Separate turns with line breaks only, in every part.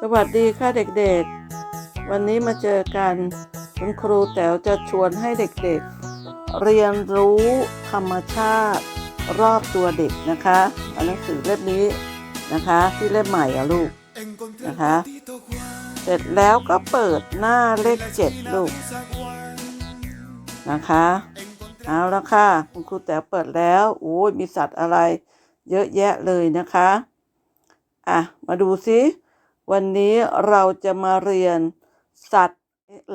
สวัสดีค่ะเด็กๆ วันนี้มาเจอกันคุณครูแต๋วจะชวนให้เด็กๆ เรียนรู้ธรรมชาติรอบตัวเด็กนะคะเอาหนังสือเล่มนี้นะคะ ที่เล่มใหม่อะลูกนะคะ เสร็จแล้วก็เปิดหน้าเลขเจ็ดลูกนะคะเอาละค่ะคุณครูแต๋วเปิดแล้วโอ้ยมีสัตว์อะไรเยอะแยะเลยนะคะ อะ มาดูซิ วันนี้เราจะมาเรียนสัตว์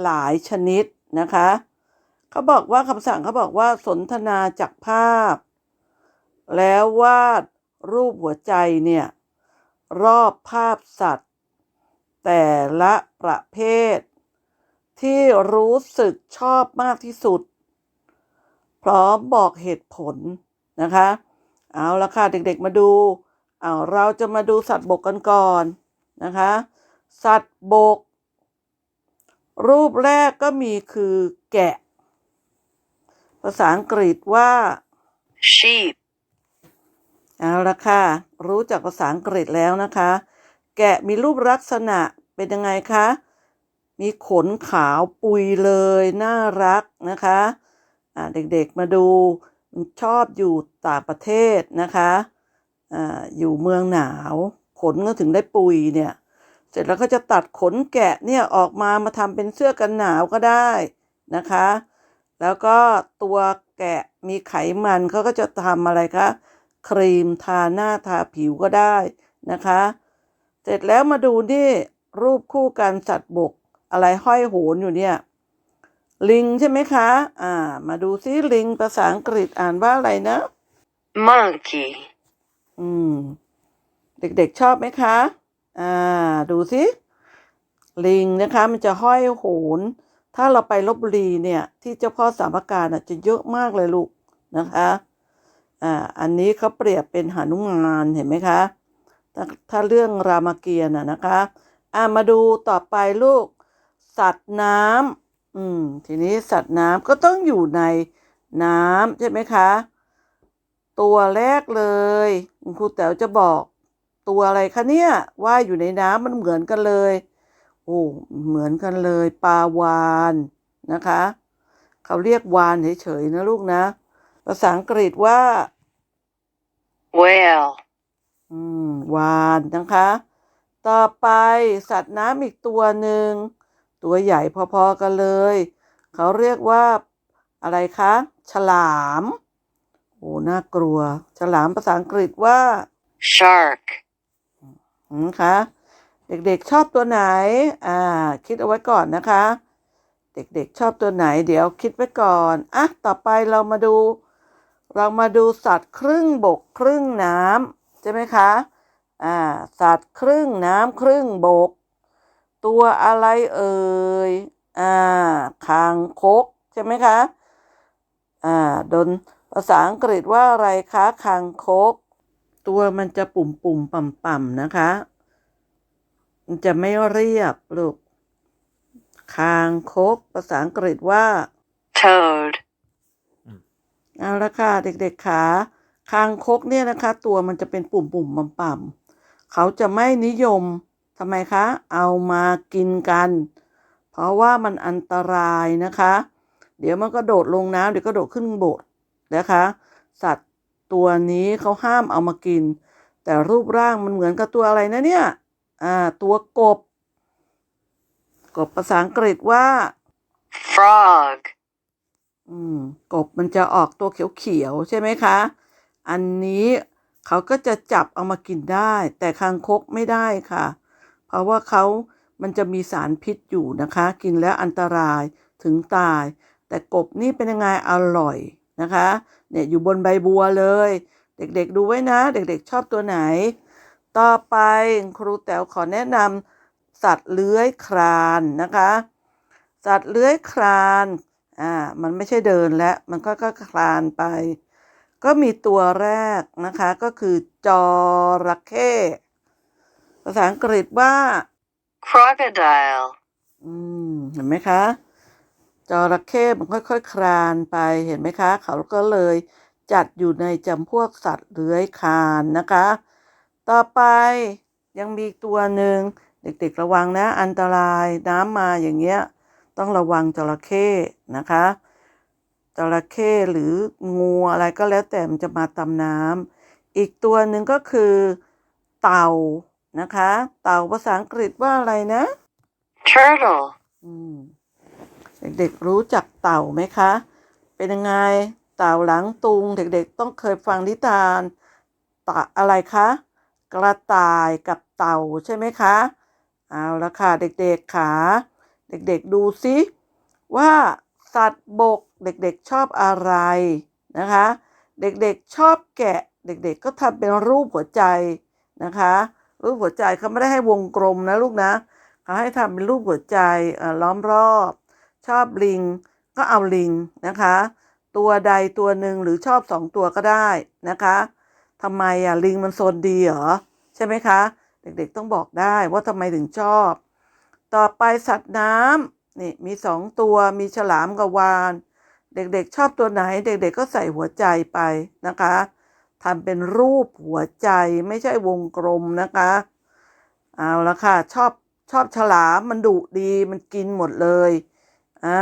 หลายชนิดนะคะเขาบอกว่าคำสั่งเขาบอกว่าสนทนาจากภาพ แล้ววาดรูปหัวใจเนี่ย รอบภาพสัตว์ แต่ละประเภท ที่รู้สึกชอบมากที่สุด พร้อมบอกเหตุผลนะคะ เอาละค่ะเด็กๆมาดูเอาเราจะมาดูสัตว์บกกันก่อน นะคะ สัตว์บก รูปแรกก็มีคือแกะ ภาษาอังกฤษว่า
sheep,
เอาละค่ะ รู้จักภาษาอังกฤษแล้วนะคะ แกะมีรูปลักษณะเป็นยังไงคะ มีขนขาวปุยเลย น่ารักนะคะอ่าเด็กๆมาดูมันชอบอยู่ต่างประเทศนะคะอ่าอยู่เมืองหนาว ขนก็ถึงได้ปุยเนี่ย เสร็จแล้วก็จะตัดขนแกะเนี่ยออกมามาทำเป็นเสื้อกันหนาวก็ได้นะคะ แล้วก็ตัวแกะมีไขมันเขาก็จะทำอะไรคะครีมทาหน้าทาผิวก็ได้นะคะ เสร็จแล้วมาดูนี่รูปคู่กันสัตว์บกอะไรห้อยโหนอยู่เนี่ย ลิงใช่ไหมคะ อ่า มาดูซิลิงภาษาอังกฤษอ่านว่าอะไรนะ
monkey,
อืม เด็กๆชอบไหมคะ อ่า ดูสิลิงนะคะมันจะห้อยโหน ถ้าเราไปลบบุรีเนี่ย ที่เจ้าพ่อสามพรานการจะเยอะมากเลยลูกนะคะ อ่า อันนี้เขาเปรียบเป็นหนุมานเห็นไหมคะ ถ้าถ้าเรื่องรามเกียรติ์นะคะ อ่ามาดูต่อไปลูก สัตว์น้ำอืม ทีนี้สัตว์น้ำก็ต้องอยู่ในน้ำใช่ไหมคะ ตัวแรกเลย คุณครูแต๋วจะบอก ตัวอะไรคะเนี่ยว่ายอยู่ในน้ำมันเหมือนกันเลย โอ้เหมือนกันเลยปลาวานนะคะเขาเรียกวานเฉยๆนะลูกนะ ภาษาอังกฤษว่า
whale,
อืมวานนะคะ ต่อไปสัตว์น้ำอีกตัวหนึ่ง ตัวใหญ่พอๆกันเลย เขาเรียกว่าอะไรคะ ฉลาม โอ้ น่ากลัว ฉลามภาษาอังกฤษว่า
shark,
อืมคะ เด็กๆชอบตัวไหน อ่า คิดเอาไว้ก่อนนะคะ เด็กๆชอบตัวไหน เดี๋ยวคิดไว้ก่อน อะ ต่อไปเรามาดู เรามาดูสัตว์ครึ่งบกครึ่งน้ำใช่ไหมคะ อ่า สัตว์ครึ่งน้ำครึ่งบก ตัวอะไรเอ่ย อ่า คางคกใช่ไหมคะ อ่าโดนภาษาอังกฤษว่าอะไรคะ คางคก ตัวมันจะปุ่มปุ่มๆป่ำป่ำๆนะคะ มันจะไม่เรียบลูกคางคกภาษาอังกฤษว่า
toad,
เอาละค่ะ เด็กๆขาคางคกเนี่ยนะคะ ตัวมันจะเป็นปุ่มปุ่มป่ำป่ำๆเขาจะไม่นิยมทำไมคะ เอามากินกัน เพราะว่ามันอันตรายนะคะ เดี๋ยวมันก็โดดลงน้ำเดี๋ยวก็โดดขึ้นบกนะคะ สัตว์ ตัวนี้เขาห้ามเอามากิน แต่รูปร่างมันเหมือนกับตัวอะไรนะเนี่ยอ่าตัวกบ กบภาษาอังกฤษว่า
frog,
อืมกบมันจะออกตัวเขียวๆใช่ไหมคะ อันนี้เขาก็จะจับเอามากินได้ แต่คางคกไม่ได้ค่ะ เพราะว่าเขามันจะมีสารพิษอยู่นะคะ กินแล้วอันตรายถึงตาย แต่กบนี่เป็นยังไงอร่อย นะคะเนี่ยอยู่บนใบบัวเลย เด็กๆดูไว้นะ เด็กๆชอบตัวไหน ต่อไปครูแต๋วขอแนะนำสัตว์เลื้อยคลานนะคะ สัตว์เลื้อยคลานอ่ามันไม่ใช่เดินแล้วมันก็ก็คลานไป ก็มีตัวแรกนะคะก็คือจระเข้ภาษาอังกฤษว่า
crocodile,
อืมเห็นไหมคะ จระเข้มันค่อยๆคคลานไปเห็นไหมคะ เขาก็เลยจัดอยู่ในจำพวกสัตว์เลื้อยคลานนะคะ ต่อไปยังมีอีกตัวหนึ่งเด็กๆระวังนะ อันตรายน้ำมาอย่างเงี้ย ต้องระวังจระเข้นะคะจระเข้หรืองูอะไรก็แล้วแต่มันจะมาตามน้ำอีกตัวหนึ่งก็คือ เต่านะคะ เต่าภาษาอังกฤษว่าอะไรนะ
turtle,
อืม เด็กๆรู้จักเต่าไหมคะ เป็นยังไงเต่าหลังตุง เด็กๆต้องเคยฟังนิทานตะอะไรคะ กระต่ายกับเต่าใช่ไหมคะ เอาละค่ะเด็กๆขาเด็กๆดูซิว่าสัตว์บกเด็กๆชอบอะไรนะคะ เด็กๆชอบแกะเด็กๆก็ทำเป็นรูปหัวใจนะคะ รูปหัวใจเขาไม่ได้ให้วงกลมนะลูกนะเขาให้ทำเป็นรูปหัวใจอ่อล้อมรอบ ชอบลิง ก็เอาลิงนะคะ ตัวใดตัวหนึ่งหรือชอบสองตัวก็ได้นะคะทำไมอะลิงมันโซนดีเหรอใช่ไหมคะ เด็กๆต้องบอกได้ว่าทำไมถึงชอบ ต่อไปสัตว์น้ำนี่มีสองตัวมีฉลามกับวาน เด็กๆชอบตัวไหน เด็กๆก็ใส่หัวใจไปนะคะทำเป็นรูปหัวใจไม่ใช่วงกลมนะคะ เอาละค่ะ ชอบชอบฉลามมันดุดีมันกินหมดเลย อ่า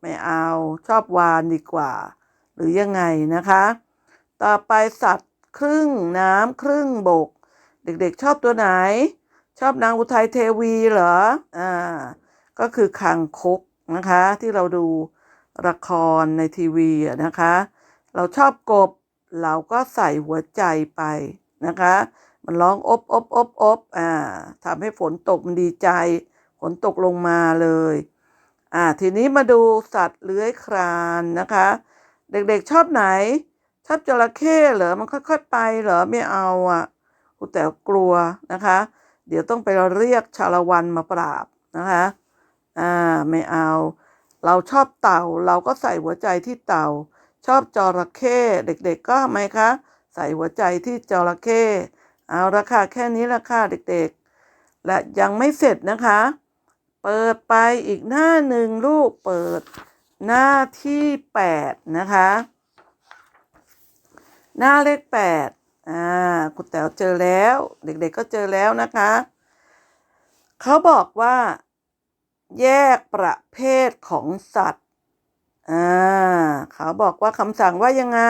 ไม่เอาชอบวานดีกว่า หรือยังไงนะคะ ต่อไปสัตว์ครึ่งน้ำครึ่งบก เด็กๆชอบตัวไหน ชอบนางอุทัยเทวีเหรออ่าก็คือคางคกนะคะ ที่เราดูละครในทีวีนะคะ เราชอบกบเราก็ใส่หัวใจไปนะคะ มันร้องอบอบอบอบอ่าทำให้ฝนตกมันดีใจ ฝนตกลงมาเลย อ่าทีนี้มาดูสัตว์เลื้อยคลานนะคะ เด็กๆชอบไหน ชอบจระเข้เหรอมันค่อยๆไปเหรอไม่เอาอะครูแต่กลัวนะคะ เดี๋ยวต้องไปเรียกชาละวันมาปราบนะคะอ่าไม่เอา เราชอบเต่าเราก็ใส่หัวใจที่เต่า ชอบจระเข้เด็กๆก็ทำไมคะใส่หัวใจที่จระเข้เอาละค่ะแค่นี้ละค่ะเด็กๆ และยังไม่เสร็จนะคะ เปิดไปอีกหน้าหนึ่งลูกเปิดหน้าที่แปดนะคะ หน้าเลขแปดอ่าคุณแต๋วเจอแล้ว เด็กๆก็เจอแล้วนะคะเขาบอกว่า แยกประเภทของสัตว์อ่าเขาบอกว่าคำสั่งว่ายังไง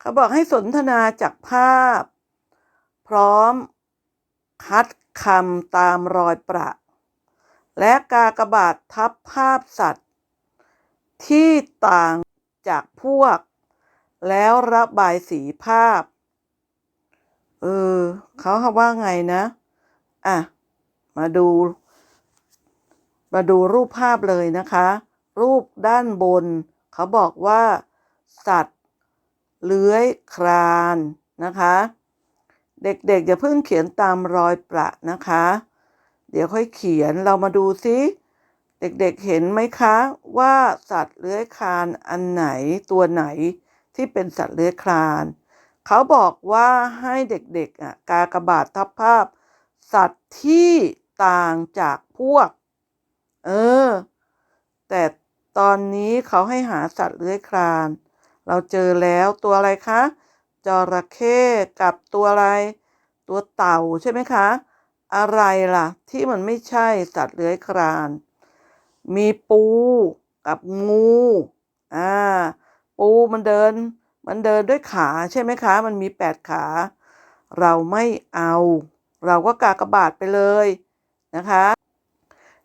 เขาบอกให้สนทนาจากภาพ พร้อมคัดคำตามรอยประ และกากบาททับภาพสัตว์ ที่ต่างจากพวก แล้วระบายสีภาพ เออเขาว่าไงนะ อะ มาดู มาดูรูปภาพเลยนะคะ รูปด้านบน เขาบอกว่า สัตว์ เลื้อยคลานนะคะ เด็กๆอย่าเพิ่งเขียนตามรอยประนะคะ เดี๋ยวค่อยเขียนเรามาดูซิเด็กๆเห็นไหมคะ ว่าสัตว์เลื้อยคลานอันไหนตัวไหนที่เป็นสัตว์เลื้อยคลาน เขาบอกว่าให้เด็กๆอะกากระบาททับภาพ สัตว์ที่ต่างจากพวก เออ แต่ตอนนี้เขาให้หาสัตว์เลื้อยคลาน เราเจอแล้วตัวอะไรคะจระเข้กับตัวอะไร ตัวเต่าใช่ไหมคะ อะไรล่ะ ที่มันไม่ใช่สัตว์เลื้อยคลาน มีปูกับงูอ่าปูมันเดิน มันเดินด้วยขาใช่ไหมคะ มันมีแปดขา เราไม่เอา เราก็กากบาทไปเลยนะคะ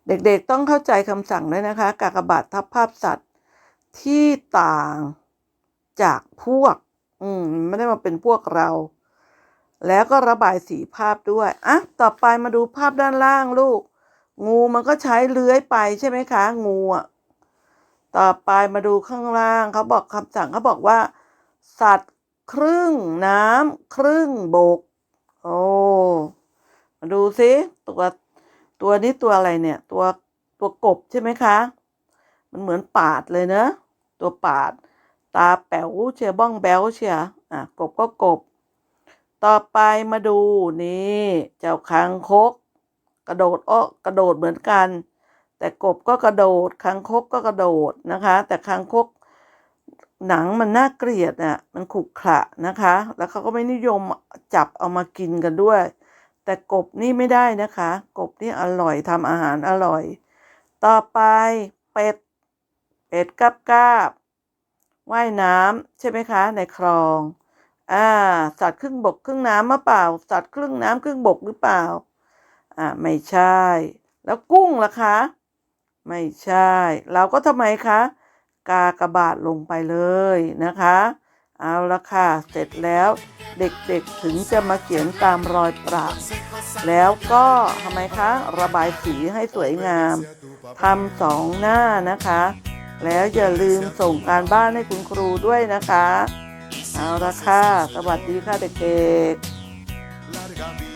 เด็กๆต้องเข้าใจคำสั่งด้วยนะคะ กากบาททับภาพสัตว์ที่ต่างจากพวก อืมไม่ได้มาเป็นพวกเรา แล้วก็ระบายสีภาพด้วยอะต่อไปมาดูภาพด้านล่างลูก งูมันก็ใช้เลื้อยไปใช่ไหมคะ งูอะต่อไปมาดูข้างล่างเขาบอกคำสั่งเขาบอกว่า สัตว์ครึ่งน้ำครึ่งบก โอ้มาดูซิตัวตัวนี้ตัวอะไรเนี่ย ตัวตัวกบใช่ไหมคะ มันเหมือนปาดเลยเนอะตัวปาด ตาแป๋วเชียบ้องแบ๊วเชียอะกบก็กบ ต่อไปมาดูนี่ เจ้าคางคก กระโดดอ้อกระโดดเหมือนกัน แต่กบก็กระโดดคางคกก็กระโดดนะคะ แต่คางคก หนังมันน่าเกลียดอะมันขรุขระนะคะ แล้วเขาก็ไม่นิยมจับเอามากินกันด้วย แต่กบนี่ไม่ได้นะคะ กบนี่อร่อยทำอาหารอร่อย ต่อไปเป็ดเป็ดกับกาบว่ายน้ำใช่ไหมคะ ในคลอง อ่าสัตว์ครึ่งบกครึ่งน้ำมะเปล่า สัตว์ครึ่งน้ำครึ่งบกหรือเปล่า อ่าไม่ใช่ แล้วกุ้งล่ะคะ ไม่ใช่ เราก็ทำไมคะ กากระบาทลงไปเลยนะคะ เอาละค่ะ เสร็จแล้วเด็กๆถึงจะมาเขียนตามรอยประแล้วก็ทำไมคะ ระบายสีให้สวยงามทำสองหน้านะคะ แล้วอย่าลืมส่งการบ้านให้คุณครูด้วยนะคะ เอาละค่ะ สวัสดีค่ะเด็กๆ